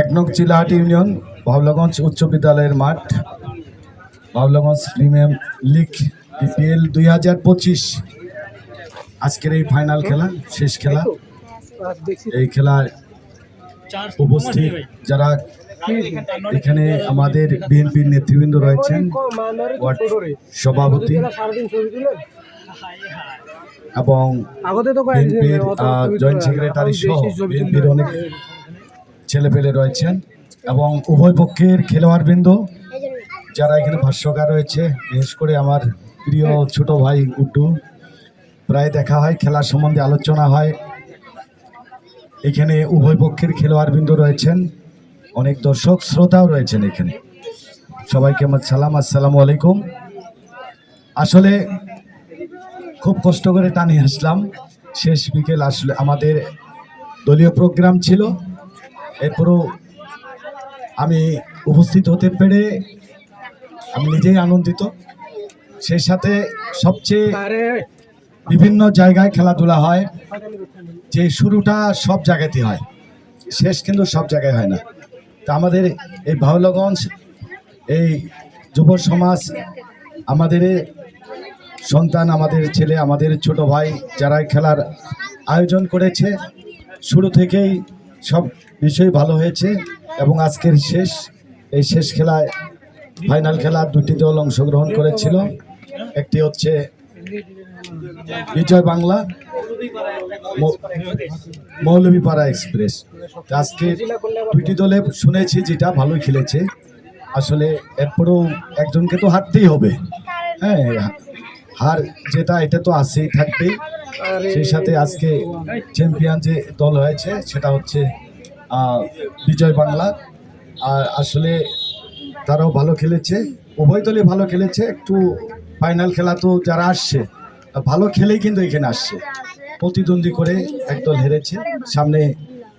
এক নং চিলাহাটি ইউনিয়ন, বাবলাগঞ্জ উচ্চ বিদ্যালয়ের মাঠ, বাবলাগঞ্জ প্রিমিয়াম লিগ, বিপিএল দুই হাজার পঁচিশ। আজকের এই ফাইনাল খেলা, শেষ খেলা। এই খেলায় উপস্থিত যারা এখানে আমাদের বিএনপির নেতৃবৃন্দ রয়েছেন সভাপতি এবং জয়েন্ট সেক্রেটারি সহ বিএনপির অনেক ছেলেপেলে রয়েছেন এবং উভয় পক্ষের খেলোয়াড়বৃন্দ যারা এখানে ভাষ্যকার রয়েছে, বিশেষ করে আমার প্রিয় ছোট ভাই গুড্ডু প্রায় দেখা হয়, খেলার সম্বন্ধে আলোচনা হয়। এখানে উভয় পক্ষের খেলোয়াড়বৃন্দ রয়েছেন, অনেক দর্শক, শ্রোতাও রয়েছেন এখানে। সবাইকে আমার সালাম, আসসালামু আলাইকুম। আসলে খুব কষ্ট করে টানি আসলাম। শেষ বিকেল আসলে আমাদের দলীয় প্রোগ্রাম ছিল। এরপরও আমি উপস্থিত হতে পেরে আমি নিজেই আনন্দিত। সেই সাথে সবচেয়ে বিভিন্ন জায়গায় খেলাধুলা হয়, যে শুরুটা সব জায়গাতে হয়, শেষ কিন্তু সব জায়গায় হয় না। তা আমাদের এই ভাওলগঞ্জ এই যুব সমাজ, আমাদের সন্তান, আমাদের ছেলে, আমাদের ছোট ভাই যারা খেলার আয়োজন করেছে, শুরু থেকেই সব বিষয় ভালো হয়েছে এবং আজকের শেষ, এই শেষ খেলায় ফাইনাল খেলা দুটি দল অংশগ্রহণ করেছিল। একটি হচ্ছে বিজয় বাংলা মৌলভীপাড়া এক্সপ্রেস। আজকে দুইটি দলে শুনেছি যেটা ভালোই খেলেছে। আসলে এরপরেও একজনকে তো হারতেই হবে। হ্যাঁ হার যেটা, এটা তো আসেই থাকবেই। সেই সাথে আজকে চ্যাম্পিয়ন যে দল হয়েছে, সেটা হচ্ছে বিজয় বাংলা। আর আসলে তারাও ভালো খেলেছে, উভয় দলই ভালো খেলেছে, একটু ফাইনাল খেলা তো যারা আসছে, ভালো খেলেই কিন্তু এখানে আসছে। প্রতিদ্বন্দ্বী করে একদল হেরেছে, সামনে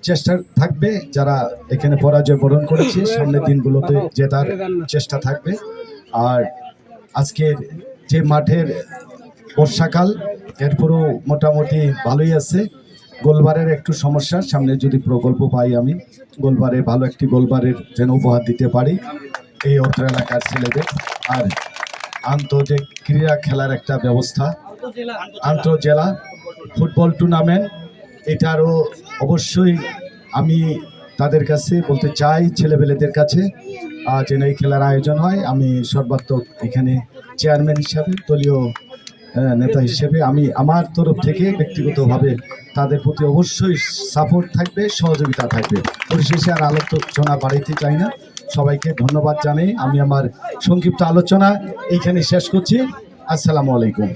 চেষ্টা থাকবে, যারা এখানে পরাজয় বরণ করেছে, সামনের দিনগুলোতে জেতার চেষ্টা থাকবে। আর আজকের যে মাঠের বর্ষাকাল এরপরও মোটামুটি ভালোই আছে। গোলবারের একটু সমস্যা, সামনে যদি প্রকল্প পাই আমি, গোলবারে ভালো একটি গোলবারের যেন উপহার দিতে পারি এই অত্র এলাকার ছেলেদের। আর আন্তঃ যে ক্রীড়া খেলার একটা ব্যবস্থা আন্তঃজেলা ফুটবল টুর্নামেন্ট, এটারও অবশ্যই আমি তাদের কাছে বলতে চাই ছেলেবেলেদের কাছে যেন এই খেলার আয়োজন হয়। আমি সর্বাত্মক এখানে চেয়ারম্যান হিসাবে দলীয় নেতা হিসেবে আমি আমার তরফ থেকে ব্যক্তিগতভাবে তাদের প্রতি অবশ্যই সাপোর্ট থাকবে, সহযোগিতা থাকবে। পরিশেষে আর আলোচনা বাড়াইতে চাই না। সবাইকে ধন্যবাদ জানাই। আমি আমার সংক্ষিপ্ত আলোচনা এইখানে শেষ করছি। আসসালামু আলাইকুম।